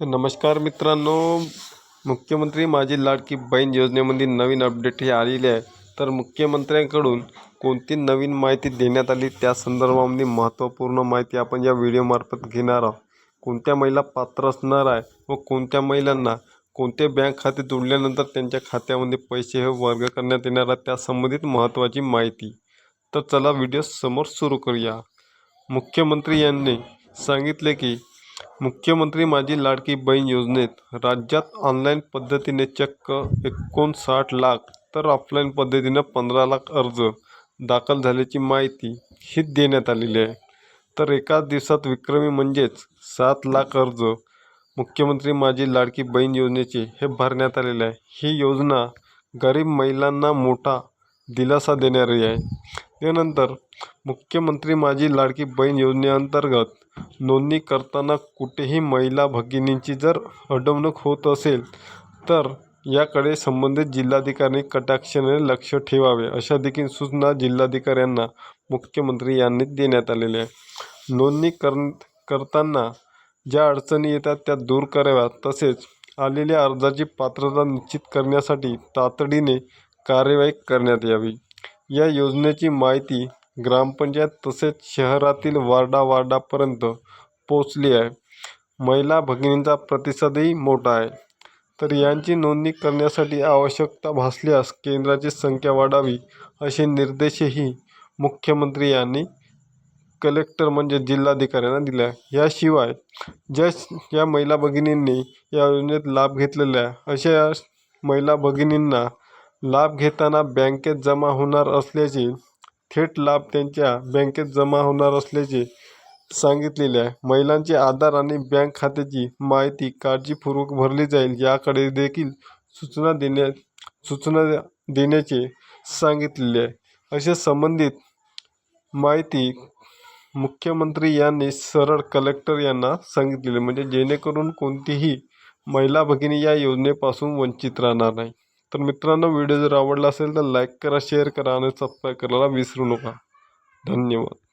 तर नमस्कार मित्रांनो. मुख्यमंत्री माझी लाडकी बहीण योजनेमध्ये नवीन अपडेट हे आलेले आहे. तर मुख्यमंत्र्यांकडून कोणती नवीन माहिती देण्यात आली? त्या संदर्भामध्ये महत्त्वपूर्ण माहिती आपण या व्हिडिओमार्फत घेणार आहोत. कोणत्या महिला पात्र असणार आहे व कोणत्या महिलांना कोणते बँक खाते जोडल्यानंतर त्यांच्या खात्यामध्ये पैसे हे वर्ग करण्यात येणार आहे त्या संबंधित महत्त्वाची माहिती. तर चला व्हिडिओ समोर सुरू करूया. मुख्यमंत्री यांनी सांगितले की मुख्यमंत्री माझी लाडकी बहीण योजनेत राज्यात ऑनलाईन पद्धतीने चक्क एकोणसाठ लाख तर ऑफलाईन पद्धतीनं पंधरा लाख अर्ज दाखल झाल्याची माहिती ही देण्यात आलेली आहे. तर एकाच दिवसात विक्रमी म्हणजेच सात लाख अर्ज मुख्यमंत्री माझी लाडकी बहीण योजनेचे हे भरण्यात आलेले आहे. ही योजना गरीब महिलांना मोठा दिलासा देणारी आहे. त्यानंतर मुख्यमंत्री माझी लाडकी बहीण योजनेअंतर्गत नोंदणी करताना कुठेही महिला भगिनींची जर अडवणूक होत असेल तर याकडे संबंधित जिल्हाधिकारी कटाक्षाने लक्ष ठेवावे अशा देखील सूचना जिल्हाधिकाऱ्यांना मुख्यमंत्री यांनी देण्यात आलेल्या आहे नोंदणी कर करताना ज्या अडचणी येतात त्या दूर कराव्यात. तसेच आलेल्या अर्जाची पात्रता निश्चित करण्यासाठी तातडीने कार्यवाही करण्यात यावी. या योजनेची माहिती ग्रामपंचायत तसेच शहरातील वार्डावार्डापर्यंत पोचली आहे. महिला भगिनींचा प्रतिसादही मोठा आहे. तर यांची नोंदणी करण्यासाठी आवश्यकता भासल्यास केंद्राची संख्या वाढावी असे निर्देशही मुख्यमंत्री यांनी कलेक्टर म्हणजे जिल्हाधिकाऱ्यांना दिल्या याशिवाय ज्या या महिला भगिनींनी या योजनेत लाभ घेतलेला आहे अशा महिला भगिनींना लाभ घेताना बँकेत जमा होणार असल्याची थेट लाभ त्यांच्या बँकेत जमा होणार असल्याचे सांगितलेले आहे महिलांचे आधार आणि बँक खात्याची माहिती काळजीपूर्वक भरली जाईल याकडे देखील सूचना देण्या सूचना देण्याचे सांगितलेले आहे. असे संबंधित माहिती मुख्यमंत्री यांनी सरळ कलेक्टर यांना सांगितलेले म्हणजे जेणेकरून कोणतीही महिला भगिनी या योजनेपासून वंचित राहणार नाही. तर मित्रांनो व्हिडिओ जर आवडला असेल तर लाईक करा शेअर करा आणि सबस्क्राईब करायला विसरू नका. धन्यवाद.